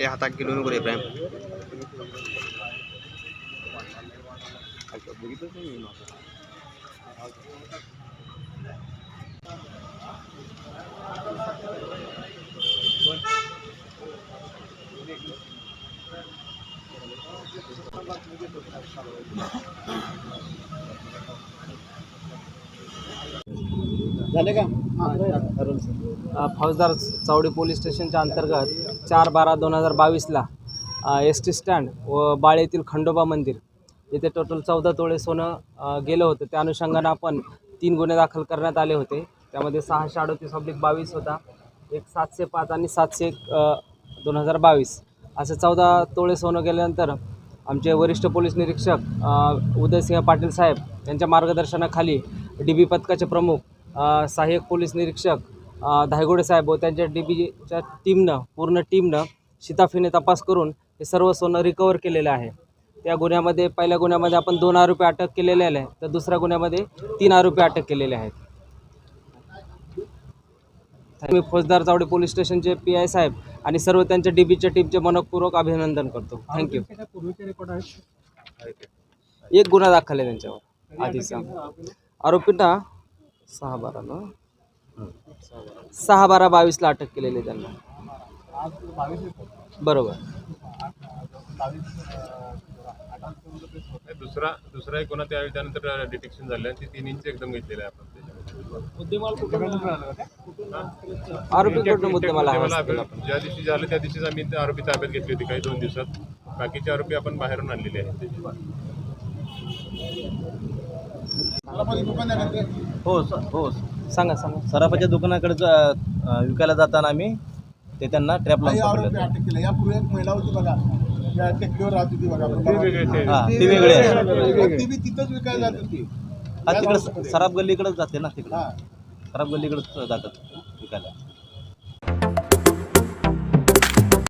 हाताक गेलो नको रे प्रेम झाले का? फौजदार चावडी पोलीस स्टेशनच्या अंतर्गत चार बारा दोन हजार बावीसला एस टी स्टँड व बाळे येथील खंडोबा मंदिर येथे टोटल चौदा तोळे सोनं गेलं होतं. त्या अनुषंगानं आपण तीन गुन्हे दाखल करण्यात आले होते. त्यामध्ये सहाशे अडतीस ऑब्लिक बावीस होता एक सातशे पाच आणि सातशे एक दोन हजार बावीस. असं चौदा तोळे सोनं गेल्यानंतर आमचे वरिष्ठ पोलीस निरीक्षक उदयसिंह पाटील साहेब यांच्या मार्गदर्शनाखाली डी बी पथकाचे प्रमुख सहाय्यक पोलीस निरीक्षक धायगोडे धायगुडे साहेब व त्यांच्या डी बीच्या टीमनं पूर्ण टीमनं शिताफीने तपास करून हे सर्व सोनं रिकवर केलेलं आहे. त्या गुन्ह्यामध्ये पहिल्या गुन्ह्यामध्ये आपण दोन आरोपी अटक केलेले आहे तर दुसऱ्या गुन्ह्यामध्ये तीन आरोपी अटक केलेले आहेत. मी फौजदार चावडे पोलीस स्टेशनचे पी आय साहेब आणि सर्व त्यांच्या डी बीच्या टीमचे मनपूर्वक अभिनंदन करतो. थँक्यू एक गुन्हा दाखल आहे त्यांच्यावर. आधीचा. आरोपींना सहा बारा ना? सहा बारा बावीसला अटक केलेली आहे त्यांना. बरोबर. दुसरा दुसरा एक कोणा त्यावेळी त्यानंतर डिटेक्शन झालं. आणि ती तीन इंच एकदम घेतलेलं आहे आपण? आरोपी कुठून मुद्देमाला ज्या दिवशी झालं त्या दिवशीच आम्ही आरोपी ताब्यात घेतली होती काही दोन दिवसात. बाकीचे आरोपी आपण बाहेरून आणलेले आहेत त्याचे. सराफाची दुकान आहे का ते? हो स- हो. सांगा सांगा. सराफाच्या दुकानाकडे ज- अ, विकायला जाताना आम्ही ते त्यांना ट्रॅप लावून पकडले. अटक केले. यापूर्वी एक महिला होती बघा. त्या टेकडीवर राहत होती बघा. ते वेगळे ते. हा ती वेगळी आहे. पण ती बी तिथंच विकायला जात होती. हा तिकडे सराफ गल्लीकडेच जाते ना तिकडे. हा. सराफ गल्लीकडेच जातात विकायला.